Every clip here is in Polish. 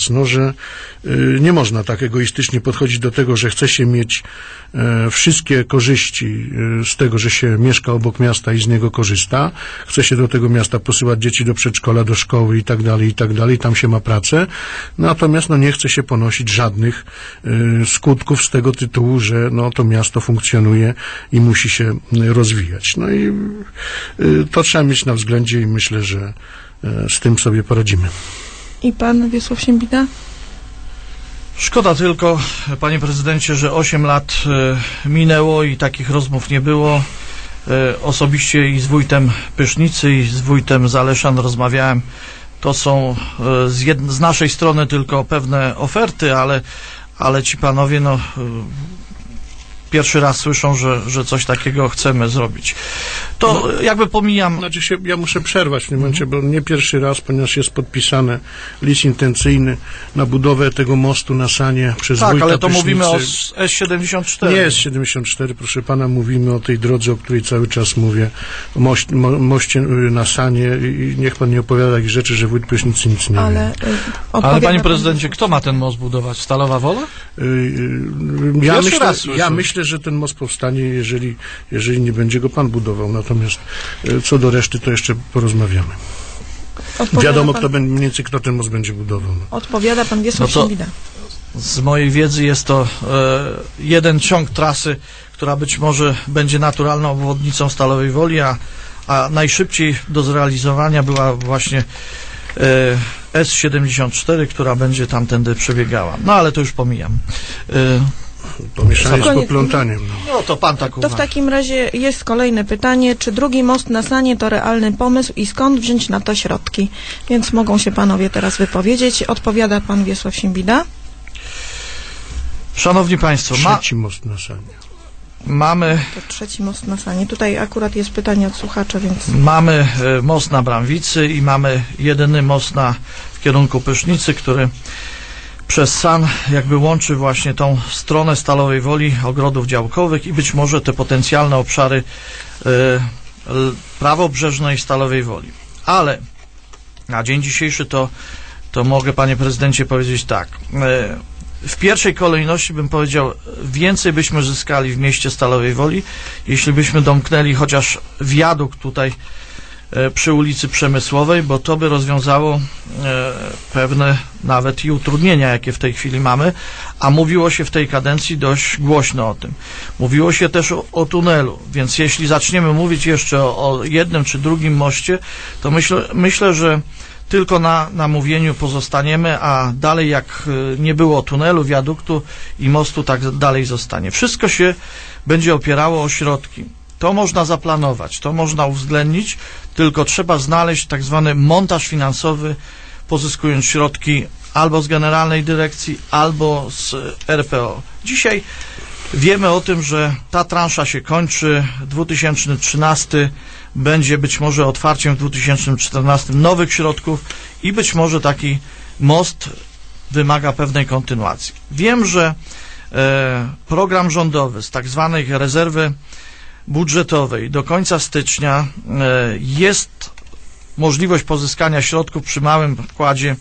jasno, że y, nie można tak egoistycznie podchodzić do tego, że chce się mieć e, wszystkie korzyści y, z tego, że się mieszka obok miasta i z niego korzysta. Chce się do tego miasta posyłać dzieci do przedszkola, do szkoły i tak dalej, i tak dalej. Tam się ma pracę. Natomiast no, nie chce się ponosić żadnych y, skutków z tego tytułu, że no, to miasto funkcjonuje i musi się rozwijać. No i to trzeba mieć na względzie i myślę, że z tym sobie poradzimy. I pan Wiesław Siembida? Szkoda tylko, panie prezydencie, że 8 lat e, minęło i takich rozmów nie było. E, Osobiście i z wójtem Pysznicy i z wójtem Zaleszan rozmawiałem. To są e, z, jed- z naszej strony tylko pewne oferty, ale, ale ci panowie no, pierwszy raz słyszą, że, że coś takiego chcemy zrobić. To e, jakby pomijam Znaczy się, ja muszę przerwać w tym momencie, bo nie pierwszy raz, ponieważ jest podpisany list intencyjny na budowę tego mostu na Sanie przez Tak, wójta ale to mówimy o Prysznicy. S- S74. Nie jest 74, proszę pana, mówimy o tej drodze, o której cały czas mówię, o moś, mo, moście y, na Sanie i niech pan nie opowiada takich rzeczy, że wójt Prysznicy nic nie Ale, wie. y, Ale panie pan- prezydencie, kto ma ten most budować? Stalowa Wola? Y, y, Ja, myślę, ja myślę, że ten most powstanie, jeżeli, jeżeli nie będzie go pan budował, natomiast y, co do reszty, to jeszcze porozmawiamy. odpowiada Wiadomo, pan, kto będzie, mniej więcej kto ten most będzie budował. Odpowiada pan Wiesław No. Z mojej wiedzy jest to e, jeden ciąg trasy, która być może będzie naturalną obwodnicą Stalowej Woli, a, a najszybciej do zrealizowania była właśnie e, S74, która będzie tamtędy przebiegała. No ale to już pomijam. E, Pomieszanie z poplątaniem. No. no to pan tak To w uważa. takim razie jest kolejne pytanie, czy drugi most na Sanie to realny pomysł i skąd wziąć na to środki? Więc mogą się panowie teraz wypowiedzieć. Odpowiada pan Wiesław Siembida. Szanowni Państwo, ma, Trzeci most na Sanie. mamy To trzeci most na Sanie. Tutaj akurat jest pytanie od słuchacza, więc Mamy e, most na Bramwicy i mamy jedyny most na, w kierunku Pysznicy, który przez San jakby łączy właśnie tą stronę Stalowej Woli, ogrodów działkowych i być może te potencjalne obszary l- prawobrzeżnej Stalowej Woli. Ale na dzień dzisiejszy to, to mogę panie prezydencie powiedzieć tak. E, w pierwszej kolejności bym powiedział, więcej byśmy zyskali w mieście Stalowej Woli, jeśli byśmy domknęli chociaż wiadukt tutaj przy ulicy Przemysłowej, bo to by rozwiązało e, pewne nawet i utrudnienia, jakie w tej chwili mamy, a mówiło się w tej kadencji dość głośno o tym. Mówiło się też o, o tunelu, więc jeśli zaczniemy mówić jeszcze o, o jednym czy drugim moście, to myślę, myślę że tylko na, na mówieniu pozostaniemy, a dalej jak y, nie było tunelu, wiaduktu i mostu, tak dalej zostanie. Wszystko się będzie opierało o środki. To można zaplanować, to można uwzględnić, tylko trzeba znaleźć tak zwany montaż finansowy, pozyskując środki albo z Generalnej Dyrekcji, albo z RPO. Dzisiaj wiemy o tym, że ta transza się kończy, 2013 będzie być może otwarciem w 2014 nowych środków i być może taki most wymaga pewnej kontynuacji. Wiem, że e, program rządowy z tak zwanej rezerwy budżetowej do końca stycznia e, jest możliwość pozyskania środków przy małym wkładzie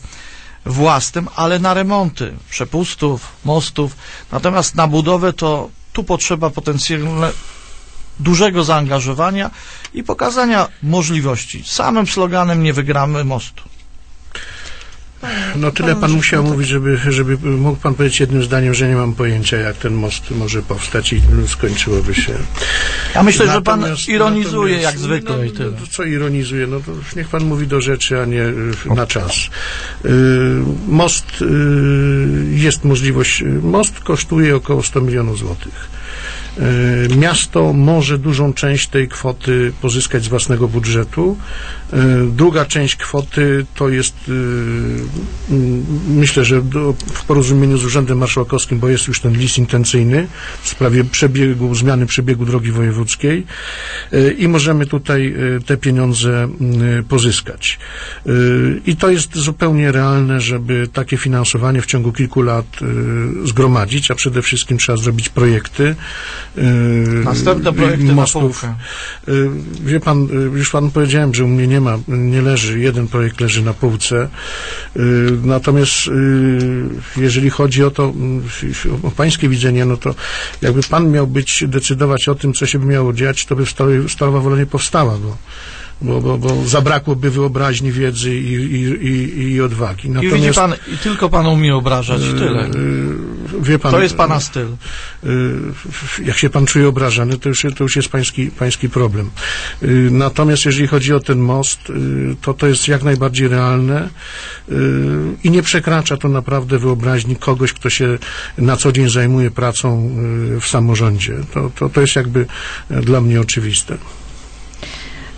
własnym, ale na remonty przepustów, mostów. Natomiast na budowę to tu potrzeba potencjalnie dużego zaangażowania i pokazania możliwości. Samym sloganem nie wygramy mostu. No tyle pan musiał mówić, żeby, żeby mógł pan powiedzieć jednym zdaniem, że nie mam pojęcia, jak ten most może powstać i skończyłoby się. Ja myślę, że pan Natomiast- ironizuje natomiast- jak zwykle no, i tyle. No, co ironizuje? No to niech pan mówi do rzeczy, a nie y, na czas. Y, Most, y, jest możliwość, most kosztuje około 100 milionów złotych. Y, Miasto może dużą część tej kwoty pozyskać z własnego budżetu. Y, Druga część kwoty to jest, mm, myślę, że w porozumieniu z Urzędem Marszałkowskim, bo jest już ten list intencyjny w sprawie przebiegu, zmiany przebiegu drogi wojewódzkiej i możemy tutaj te pieniądze pozyskać. I to jest zupełnie realne, żeby takie finansowanie w ciągu kilku lat zgromadzić, a przede wszystkim trzeba zrobić projekty, Następne projekty na mostów. półkę. Y, Wie pan, y, już panu powiedziałem, że u mnie nie ma, nie leży, jeden projekt leży na półce. Natomiast jeżeli chodzi o to, o pańskie widzenie, no to jakby pan miał być, decydować o tym, co się by miało dziać, to by Stalowa- Wola nie powstała, bo, bo, bo, bo zabrakłoby wyobraźni, wiedzy i, i, i, i odwagi. I widzi pan, tylko pan umie obrażać, tyle. Wie pan, To jest pana styl. Y, jak się pan czuje obrażany, to już, to już jest pański, pański problem. Y, Natomiast jeżeli chodzi o ten most, y, to to jest jak najbardziej realne i nie przekracza to naprawdę wyobraźni kogoś, kto się na co dzień zajmuje pracą w samorządzie. To, to, to jest jakby e, dla mnie oczywiste.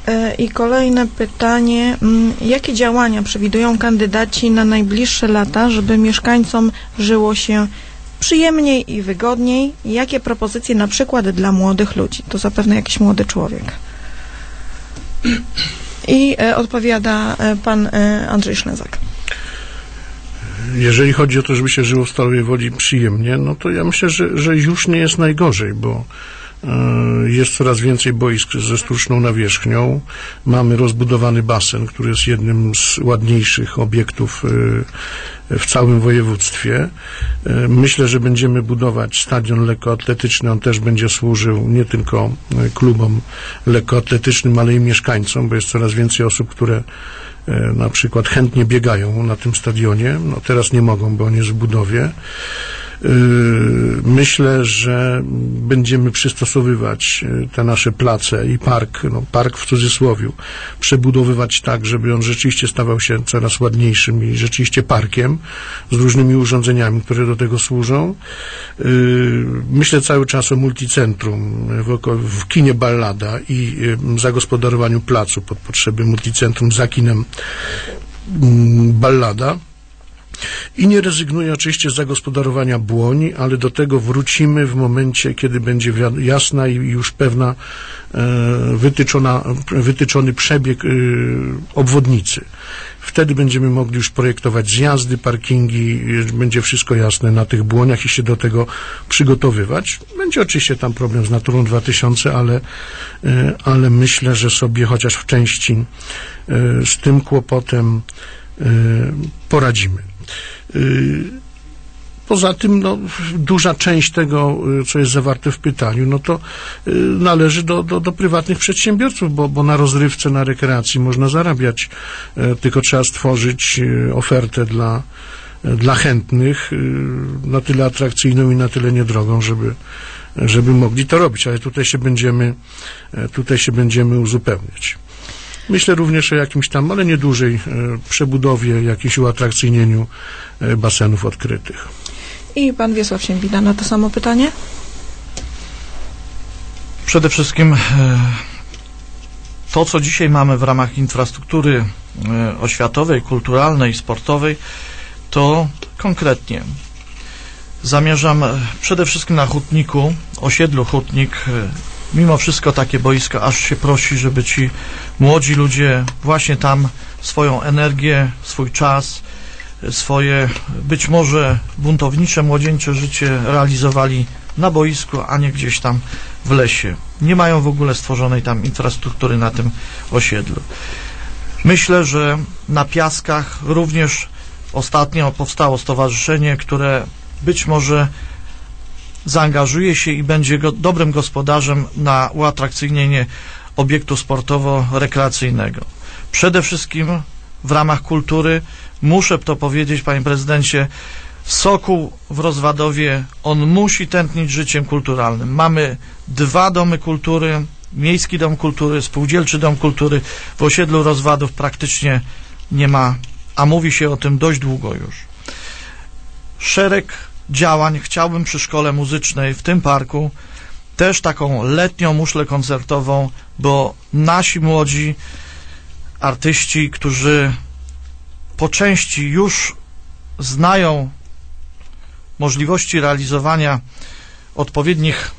E, I kolejne pytanie. mm, Jakie działania przewidują kandydaci na najbliższe lata, żeby mieszkańcom żyło się przyjemniej i wygodniej? Jakie propozycje na przykład dla młodych ludzi? To zapewne jakiś młody człowiek. I e, odpowiada e, pan e, Andrzej Szlezak. Jeżeli chodzi o to, żeby się żyło w Stalowej Woli przyjemnie, no to ja myślę, że, że już nie jest najgorzej, bo jest coraz więcej boisk ze sztuczną nawierzchnią. Mamy rozbudowany basen, który jest jednym z ładniejszych obiektów e, w całym województwie. E, Myślę, że będziemy budować stadion lekkoatletyczny. On też będzie służył nie tylko e, klubom lekkoatletycznym, ale i mieszkańcom, bo jest coraz więcej osób, które e, na przykład chętnie biegają na tym stadionie. No teraz nie mogą, bo on jest w budowie. Yy, Myślę, że będziemy przystosowywać yy, te nasze place i park, no park w cudzysłowie, przebudowywać tak, żeby on rzeczywiście stawał się coraz ładniejszym i rzeczywiście parkiem z różnymi urządzeniami, które do tego służą. Yy, Myślę cały czas o multicentrum w, kinie Ballada i zagospodarowaniu placu pod potrzeby multicentrum za kinem mm, Ballada. I nie rezygnuję oczywiście z zagospodarowania błoni, ale do tego wrócimy w momencie, kiedy będzie jasna i już pewna e, wytyczona, wytyczony przebieg e, obwodnicy. Wtedy będziemy mogli już projektować zjazdy, parkingi, e, będzie wszystko jasne na tych błoniach i się do tego przygotowywać. Będzie oczywiście tam problem z Naturą 2000, ale, ale myślę, że sobie chociaż w części z tym kłopotem poradzimy. Y, Poza tym no, duża część tego, y, co jest zawarte w pytaniu, no to y, należy do, do, do prywatnych przedsiębiorców, bo, bo na rozrywce, na rekreacji można zarabiać, tylko trzeba stworzyć ofertę dla, dla chętnych, na tyle atrakcyjną i na tyle niedrogą, żeby, żeby mogli to robić, ale tutaj się będziemy, tutaj się będziemy uzupełniać. Myślę również o jakimś tam, ale nie dłużej, e, przebudowie, jakimś uatrakcyjnieniu e, basenów odkrytych. I pan Wiesław Siembida na to samo pytanie? Przede wszystkim e, to, co dzisiaj mamy w ramach infrastruktury oświatowej, kulturalnej, sportowej, to konkretnie zamierzam przede wszystkim na Hutniku, osiedlu Hutnik, mimo wszystko takie boisko, aż się prosi, żeby ci młodzi ludzie właśnie tam swoją energię, swój czas, swoje być może buntownicze, młodzieńcze życie realizowali na boisku, a nie gdzieś tam w lesie. Nie mają w ogóle stworzonej tam infrastruktury na tym osiedlu. Myślę, że na Piaskach również ostatnio powstało stowarzyszenie, które być może zaangażuje się i będzie go, dobrym gospodarzem na uatrakcyjnienie obiektu sportowo-rekreacyjnego. Przede wszystkim w ramach kultury muszę to powiedzieć, panie prezydencie, Sokół w Rozwadowie, on musi tętnić życiem kulturalnym. Mamy dwa domy kultury, Miejski Dom Kultury, Spółdzielczy Dom Kultury. W osiedlu Rozwadów praktycznie nie ma, a mówi się o tym dość długo już. Szereg działań chciałbym przy szkole muzycznej w tym parku też taką letnią muszlę koncertową, bo nasi młodzi artyści, którzy po części już znają możliwości realizowania odpowiednich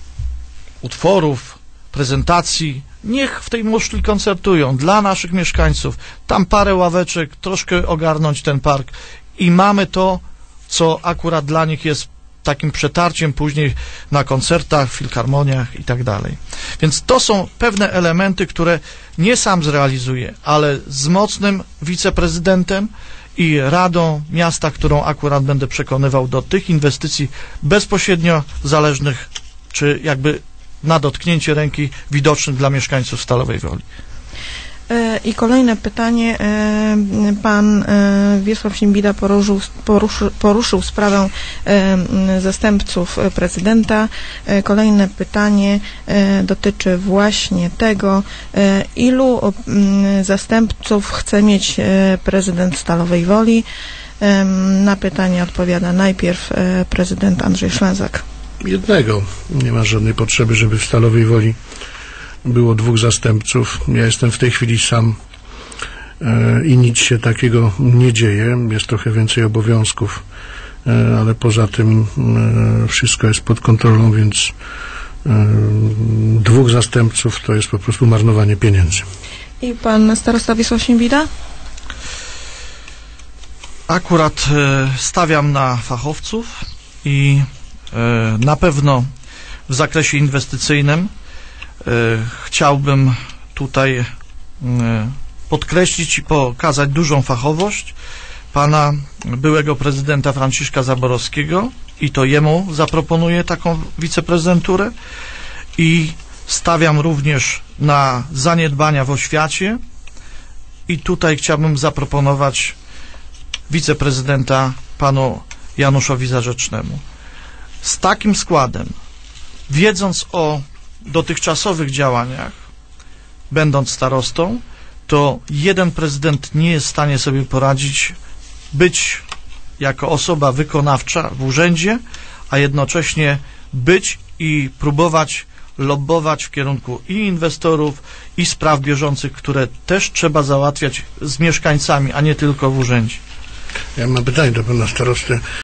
utworów, prezentacji, niech w tej muszli koncertują dla naszych mieszkańców. Tam parę ławeczek, troszkę ogarnąć ten park i mamy to, co akurat dla nich jest takim przetarciem później na koncertach, filharmoniach i tak dalej. Więc to są pewne elementy, które nie sam zrealizuję, ale z mocnym wiceprezydentem i radą miasta, którą akurat będę przekonywał do tych inwestycji bezpośrednio zależnych, czy jakby na dotknięcie ręki widocznych dla mieszkańców Stalowej Woli. E, I kolejne pytanie. E, Pan e, Wiesław Siembida poruszył, poruszył, poruszył sprawę zastępców prezydenta. Kolejne pytanie dotyczy właśnie tego, ilu zastępców chce mieć prezydent Stalowej Woli. Na pytanie odpowiada najpierw prezydent Andrzej Szlęzak. Jednego. Nie ma żadnej potrzeby, żeby w Stalowej Woli było dwóch zastępców. Ja jestem w tej chwili sam e, i nic się takiego nie dzieje. Jest trochę więcej obowiązków, e, ale poza tym e, wszystko jest pod kontrolą, więc dwóch zastępców to jest po prostu marnowanie pieniędzy. I pan starosta Wiesław Siembida? Akurat stawiam na fachowców i na pewno w zakresie inwestycyjnym chciałbym tutaj e, podkreślić i pokazać dużą fachowość pana byłego prezydenta Franciszka Zaborowskiego i to jemu zaproponuję taką wiceprezydenturę i stawiam również na zaniedbania w oświacie i tutaj chciałbym zaproponować wiceprezydenta panu Januszowi Zarzecznemu. Z takim składem, wiedząc o dotychczasowych działaniach, będąc starostą, to jeden prezydent nie jest w stanie sobie poradzić być jako osoba wykonawcza w urzędzie, a jednocześnie być i próbować lobbować w kierunku i inwestorów, i spraw bieżących, które też trzeba załatwiać z mieszkańcami, a nie tylko w urzędzie. Ja mam pytanie do pana starosty.